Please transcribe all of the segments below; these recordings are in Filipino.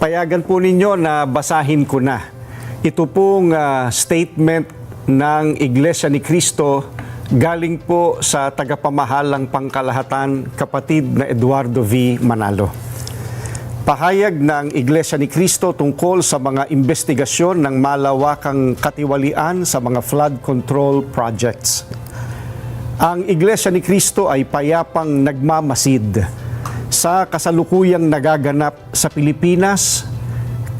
Payagan po ninyo na basahin ko na. Ito pong ah, statement ng Iglesia ni Cristo galing po sa tagapamahalang pangkalahatan kapatid na Eduardo V. Manalo. Pahayag ng Iglesia ni Cristo tungkol sa mga investigasyon ng malawakang katiwalian sa mga flood control projects. Ang Iglesia ni Cristo ay payapang nagmamasid sa kasalukuyang nagaganap sa Pilipinas.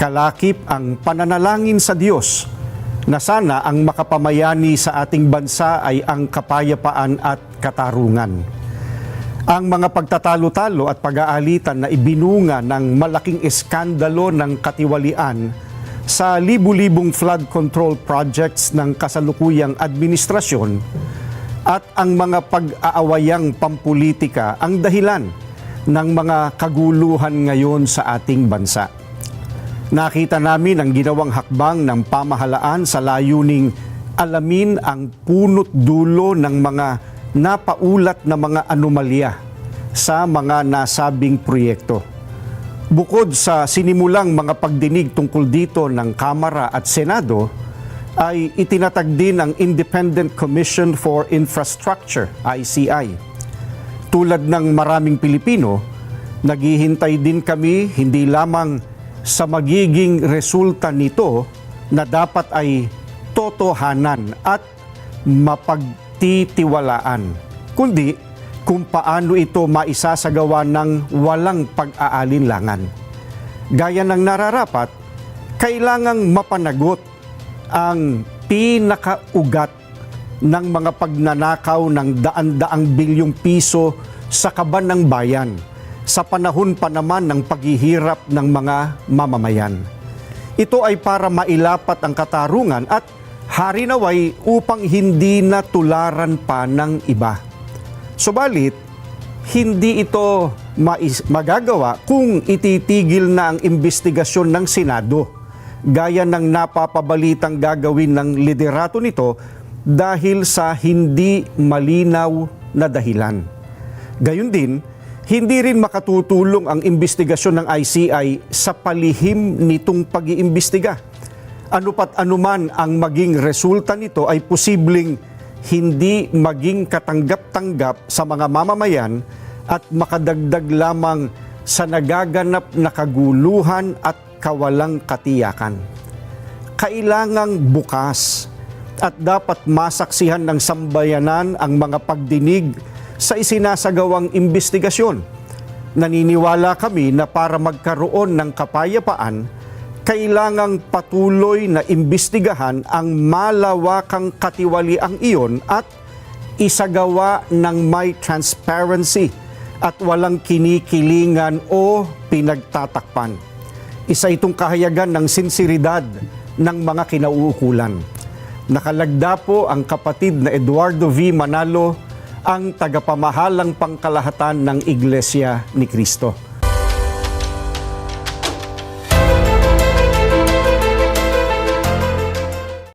Kalakip ang pananalangin sa Diyos na sana ang makapamayani sa ating bansa ay ang kapayapaan at katarungan. Ang mga pagtatalo-talo at pag-aalitan na ibinunga ng malaking eskandalo ng katiwalian sa libu-libong flood control projects ng kasalukuyang administrasyon at ang mga pag-aawayang pampolitika ang dahilan ng mga kaguluhan ngayon sa ating bansa. Nakita namin ang ginawang hakbang ng pamahalaan sa layuning alamin ang punot dulo ng mga napaulat na mga anomalya sa mga nasabing proyekto. Bukod sa sinimulang mga pagdinig tungkol dito ng Kamara at Senado, ay itinatag din ang Independent Commission for Infrastructure, ICI. Tulad ng maraming Pilipino, naghihintay din kami hindi lamang sa magiging resulta nito na dapat ay totohanan at mapagtitiwalaan, kundi kung paano ito maisasagawa ng walang pag-aalinlangan. Gaya ng nararapat, kailangang mapanagot ang pinakaugat ng mga pagnanakaw ng daan-daang bilyong piso sa kaban ng bayan sa panahon pa naman ng paghihirap ng mga mamamayan. Ito ay para mailapat ang katarungan at hari naway upang hindi na tularan pa ng iba. Subalit, hindi ito magagawa kung ititigil na ang investigasyon ng Senado gaya ng napapabalitang gagawin ng liderato nito dahil sa hindi malinaw na dahilan. Gayun din, hindi rin makatutulong ang investigasyon ng ICI sa palihim nitong pag-iimbestiga. Ano pat anuman ang maging resulta nito ay posibleng hindi maging katanggap-tanggap sa mga mamamayan at makadagdag lamang sa nagaganap na kaguluhan at kawalang katiyakan. Kailangang bukas at dapat masaksihan ng sambayanan ang mga pagdinig sa isinasagawang investigasyon. Naniniwala kami na para magkaroon ng kapayapaan, kailangang patuloy na imbestigahan ang malawakang katiwaliang iyon at isagawa ng may transparency at walang kinikilingan o pinagtatakpan. Isa itong kahayagan ng sinseridad ng mga kinauukulan. Nakalagda po ang kapatid na Eduardo V. Manalo, ang tagapamahalang pangkalahatan ng Iglesia ni Cristo.